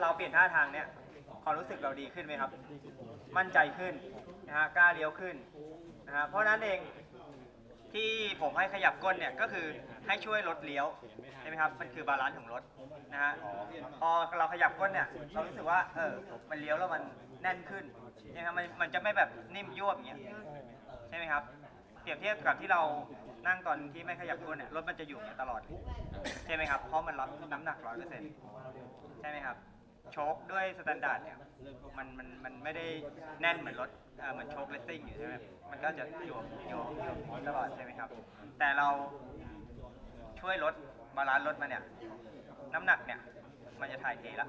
เราเปลี่ยนท่าทางเนี่ยความรู้สึกเราดีขึ้นไหมครับ มั่นใจขึ้นนะฮะกล้าเลี้ยวขึ้นนะฮะเพราะนั้นเองที่ผมให้ขยับก้นเนี่ยก็คือให้ช่วยลดเลี้ยวใช่ไหมครับมันคือบาลานซ์ของรถนะฮะพอเราขยับก้นเนี่ยเรารู้สึกว่าเออมันเลี้ยวแล้วมันแน่นขึ้นใช่ไหมครับมันมันจะไม่แบบนิ่มยวบอย่างเงี้ยใช่ไหมครับเปรียบเทียบกับที่เรานั่งตอนที่ไม่ขยับก้นเนี่ยรถมันจะอยู่อย่างเงี้ยตลอดใช่ไหมครับเพราะมันรับน้ำหนักร้อยเปอร์เซ็นต์ใช่ไหมครับ โชคด้วยสแตนดาร์ดเนี่ยมันมันมันไม่ได้แน่นเหมือนรถเอ่อเหมือนโชคเลสซิ่งอยู่ใช่ไหมมันก็จะโยกโยกโยกตลอดใช่ไหมครับ แต่เราช่วยลดบาลานซ์รถมาเนี่ยน้ำหนักเนี่ยมันจะถ่ายเทละ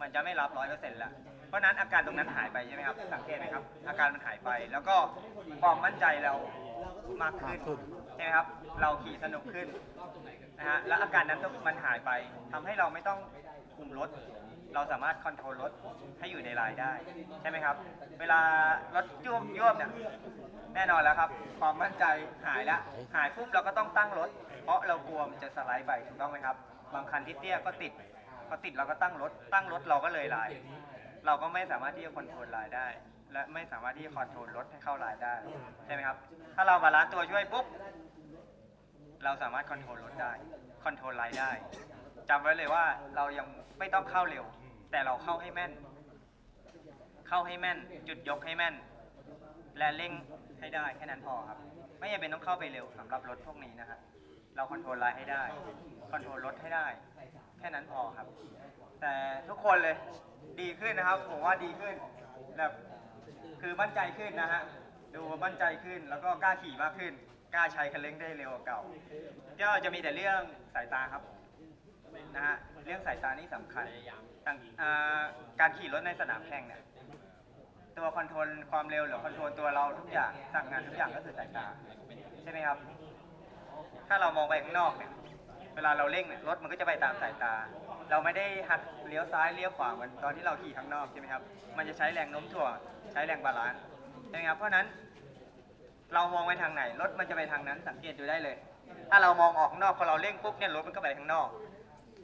มันจะไม่รับร้อยเปอร์เซ็นต์ละ เพราะฉะนั้นอาการตรงนั้นหายไปใช่ไหมครับ สังเกตไหมครับ อาการมันหายไป แล้วก็ความมั่นใจเรามากขึ้นใช่ไหมครับ เราขี่สนุกขึ้นนะฮะ แล้วอาการนั้นมันหายไปทำให้เราไม่ต้องคุมรถ เราสามารถคอนโทรลรถให้อยู่ในลายได้ ใช่ไหมครับ เวลารถยวบยวบเนี่ยแน่นอนแล้วครับ ความมั่นใจหายแล้วหายปุ๊บเราก็ต้องตั้งรถ เพราะเรากลัวมันจะสไลด์ไปถูกต้องไหมครับ บางคันที่เตี้ยก็ติดพอติดเราก็ตั้งรถ ตั้งรถเราก็เลยลาย เราก็ไม่สามารถที่จะคอนโทรลลายได้ และไม่สามารถที่จะคอนโทรลรถให้เข้าลายได้ใช่ไหมครับ ถ้าเราบาลานซ์ตัวช่วยปุ๊บเราสามารถคอนโทรลรถได้คอนโทรลไลน์ได้จำไว้เลยว่าเรายังไม่ต้องเข้าเร็ว แต่เราเข้าให้แม่น เข้าให้แม่น จุดยกให้แม่น และเร่งให้ได้แค่นั้นพอครับ ไม่จำเป็นต้องเข้าไปเร็วสำหรับรถพวกนี้นะฮะเราคอนโทรลไลน์ให้ได้คอนโทรลรถให้ได้ แค่นั้นพอครับ แต่ทุกคนเลยดีขึ้นนะครับ ผมว่าดีขึ้นแบบคือมั่นใจขึ้นนะฮะดูมั่นใจขึ้นแล้วก็กล้าขี่มากขึ้น กล้าใช้คันเร่งได้เร็วกว่าเก่าก็จะมีแต่เรื่องสายตาครับ นะฮะเรื่องสายตานี่สำคัญต่างอ่าการขี่รถในสนามแข่งเนี่ยตัวคอนโทรลความเร็วหรือคอนโทรลตัวเราทุกอย่างสั่งงานทุกอย่างก็คือสายตาใช่ไหมครับ ถ้าเรามองไปข้างนอกเนี่ยเวลาเราเร่งเนี่ยรถมันก็จะไปตามสายตา เราไม่ได้หักเลี้ยวซ้ายเลี้ยวขวาเหมือนตอนที่เราขี่ข้างนอกใช่ไหมครับ มันจะใช้แรงโน้มถ่วงใช้แรงบาลานซ์ใช่ไหมครับเพราะฉะนั้น เรามองไปทางไหนรถมันจะไปทางนั้นสังเกตดูได้เลย ถ้าเรามองออกข้างนอกพอเราเร่งปุ๊บเนี่ยรถมันก็ไปข้างนอกใ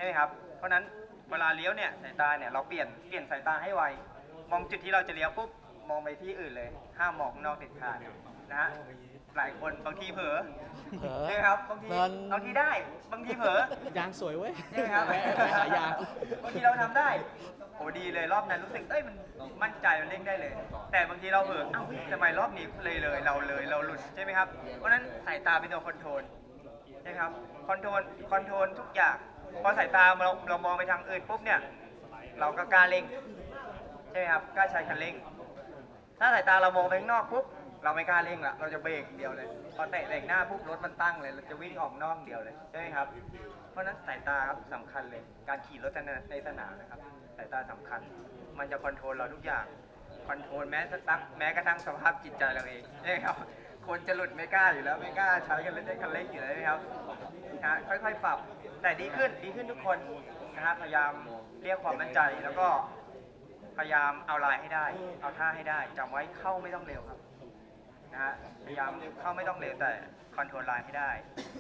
ช่ไหมครับ เพราะฉะนั้นเวลาเลี้ยวเนี่ยสายตาเนี่ยเราเปลี่ยนเปลี่ยนสายตาให้ไว มองจุดที่เราจะเลี้ยวปุ๊บมองไปที่อื่นเลย ห้ามมองข้างนอกเด็ดขาดนะฮะหลายคนบางทีเผลอเผลอใช่ไหมครับบางทีเดินบางทีได้บางทีเผลอยางสวยเว้ยใช่ไหมครับแวะขายยาง บางทีเราทำได้โอ้ดีเลยรอบนั้นรู้สึกเอ้ยมันมั่นใจมันเร่งได้เลย แต่บางทีเราเผลอเอ้าเฮ้ยทำไมรอบนี้เลยเลยเราเลยเราหลุดใช่ไหมครับเพราะฉะนั้นสายตาเป็นตัวคอนโทรลใช่ไหมครับคอนโทรลคอนโทรลทุกอย่าง พอสายตาเราเรามองไปทางอื่นปุ๊บเนี่ย เราก็กล้าเร่งใช่ไหมครับกล้าใช้คันเร่ง ถ้าสายตาเรามองไปข้างนอกปุ๊บเราไม่กล้าเร่งละเราจะเบรกเดียวเลย พอแตะเบรกหน้าปุ๊บรถมันตั้งเลย เราจะวิ่งออกนอกเดียวเลยใช่ไหมครับ เพราะนั้นสายตาครับสำคัญเลย การขี่รถในสนามนะครับ สายตาสำคัญ มันจะคอนโทรลเราทุกอย่าง คอนโทรลแม้สักแม้กระทั่งสภาพจิตใจเราเองใช่ไหมครับ คนจะหลุดไม่กล้าอยู่แล้วไม่กล้าใช้กันเล่นคันเร่งอยู่แล้วนะครับนะฮะค่อยๆปรับ แต่ดีขึ้นดีขึ้นทุกคนนะฮะพยายามเรียกความมั่นใจแล้วก็พยายามเอาลายให้ได้ เอาท่าให้ได้จำไว้เข้าไม่ต้องเร็วครับนะฮะพยายามเข้าไม่ต้องเร็วแต่คอนโทรลลายให้ได้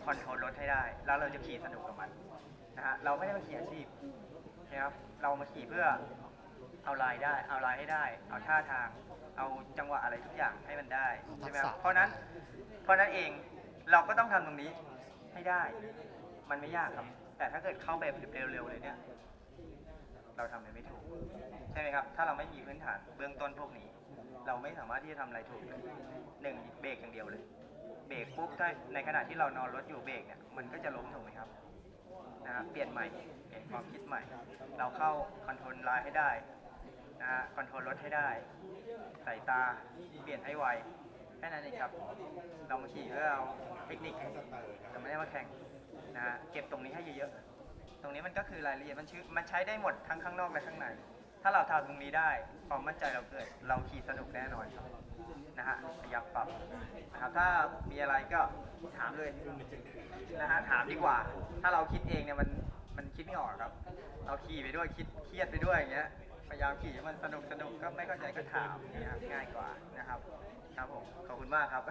คอนโทรลรถให้ได้ แล้วเราจะขี่สนุกกับมันนะฮะเราไม่ได้มาขี่อาชีพนะครับเรามาขี่เพื่อ เอาลายได้ เอาลายให้ได้ เอาท่าทาง เอาจังหวะอะไรทุกอย่างให้มันได้ใช่ไหมครับเพราะนั้น เพราะนั้นเองเราก็ต้องทำตรงนี้ให้ได้ มันไม่ยากครับ แต่ถ้าเกิดเข้าแบบเร็วๆเลยเนี่ย เราทำอะไรไม่ถูก ใช่ไหมครับ ถ้าเราไม่มีพื้นฐานเบื้องต้นพวกนี้ เราไม่สามารถที่จะทำอะไรถูกเลยหนึ่งเบรกอย่างเดียวเลย เบรกปุ๊บถ้าในขณะที่เรานอนรถอยู่เบรกเนี่ย มันก็จะล้มถูกไหมครับนะครับเปลี่ยนใหม่ เปลี่ยนความคิดใหม่ เราเข้าคอนโทรลไลน์ให้ได้ นะฮะคอนโทรลรถให้ได้สายตาเปลี่ยนให้ไวแค่นั้นเองครับเรามาขี่เพื่อเอาเทคนิคแต่ไม่ได้มาแข่งนะฮะเก็บตรงนี้ให้เยอะๆตรงนี้มันก็คือรายละเอียดมันชื่อมันใช้ได้หมดทั้งข้างนอกและข้างใน ถ้าเราทำตรงนี้ได้ความมั่นใจเราเกิดเราขี่สนุกแน่นอนนะฮะพยายามปรับนะครับถ้ามีอะไรก็ถามเลยนะฮะถามดีกว่า ถ้าเราคิดเองเนี่ยมันมันคิดไม่ออกครับ เราขี่ไปด้วยคิดเครียดไปด้วยอย่างเงี้ย พยายามขี่ให้มันสนุกสนุกก็ไม่เข้าใจก็ถามนะครับง่ายกว่านะครับ ครับผมขอบคุณมากครับ